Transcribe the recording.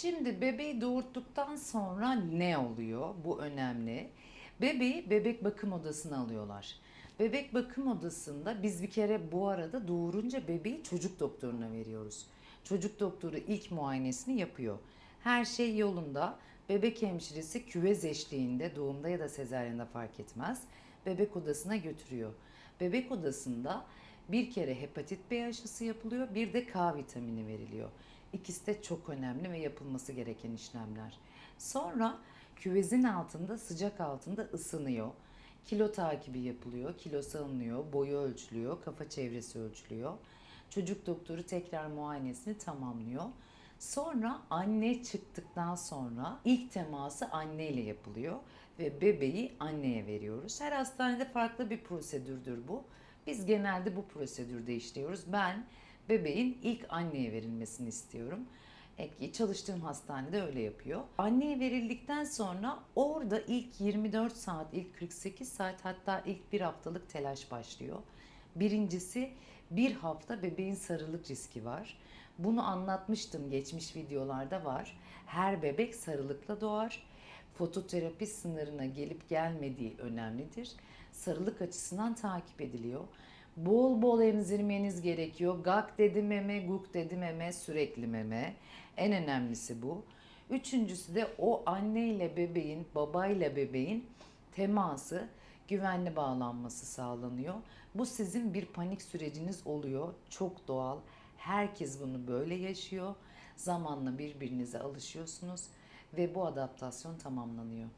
Şimdi bebeği doğurttuktan sonra ne oluyor? Bu önemli. Bebeği bebek bakım odasına alıyorlar. Bebek bakım odasında biz bir kere bu arada doğurunca bebeği çocuk doktoruna veriyoruz. Çocuk doktoru ilk muayenesini yapıyor. Her şey yolunda. Bebek hemşiresi küvez eşliğinde doğumda ya da sezaryende fark etmez. Bebek odasına götürüyor. Bebek odasında bir kere hepatit B aşısı yapılıyor, bir de K vitamini veriliyor. İkisi de çok önemli ve yapılması gereken işlemler. Sonra küvezin altında, sıcak altında ısınıyor. Kilo takibi yapılıyor, kilosu alınıyor, boyu ölçülüyor, kafa çevresi ölçülüyor. Çocuk doktoru tekrar muayenesini tamamlıyor. Sonra anne çıktıktan sonra ilk teması anne ile yapılıyor ve bebeği anneye veriyoruz. Her hastanede farklı bir prosedürdür bu. Biz genelde bu prosedürde işliyoruz. Ben bebeğin ilk anneye verilmesini istiyorum. E, Çalıştığım hastanede öyle yapıyor. Anneye verildikten sonra orada ilk 24 saat, ilk 48 saat hatta ilk bir haftalık telaş başlıyor. Birincisi bir hafta bebeğin sarılık riski var. Bunu anlatmıştım geçmiş videolarda var. Her bebek sarılıkla doğar. Fototerapi sınırına gelip gelmediği önemlidir. Sarılık açısından takip ediliyor. Bol bol emzirmeniz gerekiyor. Gak dedi meme, guk dedi meme, sürekli meme. En önemlisi bu. Üçüncüsü de o anne ile bebeğin, baba ile bebeğin teması, güvenli bağlanması sağlanıyor. Bu sizin bir panik süreciniz oluyor. Çok doğal. Herkes bunu böyle yaşıyor. Zamanla birbirinize alışıyorsunuz ve bu adaptasyon tamamlanıyor.